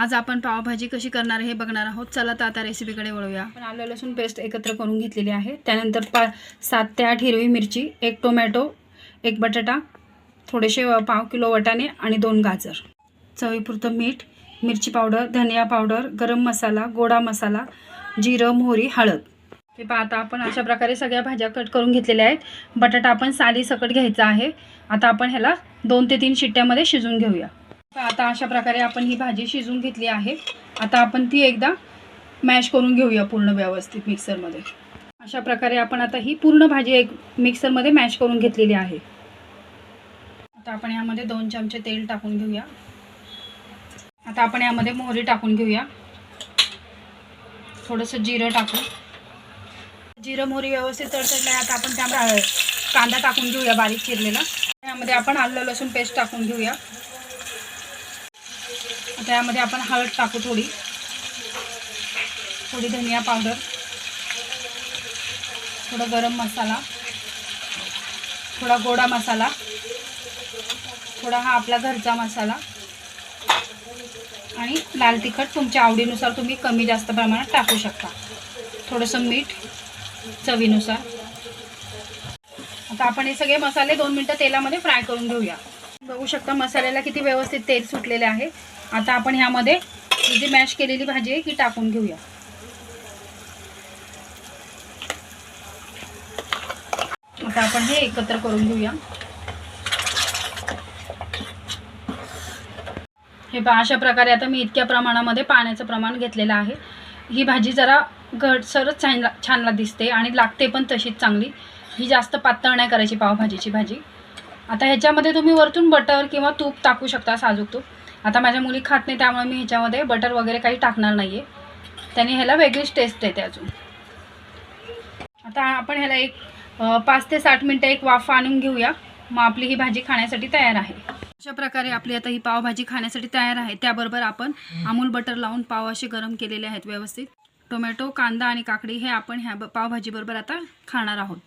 आज आपण पावभाजी कशी करणार आहे हे बघणार आहोत. चला तर आता रेसिपीकडे वळूया. आपण आलं लसूण पेस्ट एकत्र करून घेतलेली आहे. त्यानंतर पा सात ते आठ हिरवी मिरची एक टोमॅटो एक बटाटा थोडेसे पाव किलो वटाणे आणि दोन गाजर. चवीपुरतं मीठ मिरची पावडर धनिया पावडर गरम मसाला गोडा मसाला जिरं मोहरी हळद. हे पहा आता आपण अशा प्रकारे सगळ्या भाज्या कट करून घेतलेल्या आहेत. बटाटा आपण साली सकट घ्यायचा आहे. आता आपण ह्याला दोन ते तीन शिट्ट्यामध्ये शिजून घेऊया. आता अशा प्रकारे आपण ही भाजी शिजून घेतली आहे. आता आपण ती एकदा मॅश करून घेऊया पूर्ण व्यवस्थित मिक्सरमध्ये. अशा प्रकारे आपण आता ही पूर्ण भाजी एक मिक्सरमध्ये मॅश करून घेतलेली आहे. आता आपण यामध्ये दोन चमचे तेल टाकून घेऊया. आता आपण यामध्ये मोहरी टाकून घेऊया. थोडंसं जिरं टाकू जिरं मोहरी व्यवस्थित तडतडलं आता आपण त्यामध्ये कांदा टाकून घेऊया बारीक चिरलेला. यामध्ये आपण आलं लसूण पेस्ट टाकून घेऊया. त्यामध्ये आपण हळद टाकू थोडी. थोडी धनिया पावडर. थोडा गरम मसाला. थोडा गोडा मसाला. थोडा हा आपला घरचा मसाला. आणि लाल तिखट तुमच्या आवडीनुसार तुम्ही कमी जास्त प्रमाणात टाकू शकता. थोडंसं मीठ चवीनुसार. आता आपण हे सगळे मसाले दोन मिनटं तेलामध्ये फ्राय करून घेऊया. बघू शकता मसाल्याला किती व्यवस्थित तेल सुटलेले आहे. आता आपण ह्यामध्ये जी मॅश केलेली भाजी आहे ही टाकून घेऊया. आता आपण हे एकत्र करून घेऊया. हे पहा अशा प्रकारे आता मी इतक्या प्रमाणामध्ये पाण्याचं प्रमाण घेतलेलं आहे. ही भाजी जरा घटसरच छान छानला दिसते आणि लागते पण तशीच चांगली. ही जास्त पातळ नाही करायची पावभाजीची भाजी. आता ह्याच्यामध्ये तुम्ही वरतून बटर किंवा तूप टाकू शकता साजूक तूप. आता माझ्या मुली खात नाही त्यामुळे मी ह्याच्यामध्ये बटर वगैरे काही टाकणार नाही आहे त्याने ह्याला वेगळीच टेस्ट येते अजून. आता आपण ह्याला एक पाच ते साठ मिनटं एक वाफ आणून घेऊया. मग आपली ही भाजी खाण्यासाठी तयार आहे. अशा प्रकारे आपली आता ही पावभाजी खाण्यासाठी तयार आहे. त्याबरोबर आपण अमूल बटर लावून पाव असे गरम केलेले आहेत व्यवस्थित. टोमॅटो कांदा आणि काकडी हे आपण ह्या पावभाजीबरोबर आता खाणार आहोत.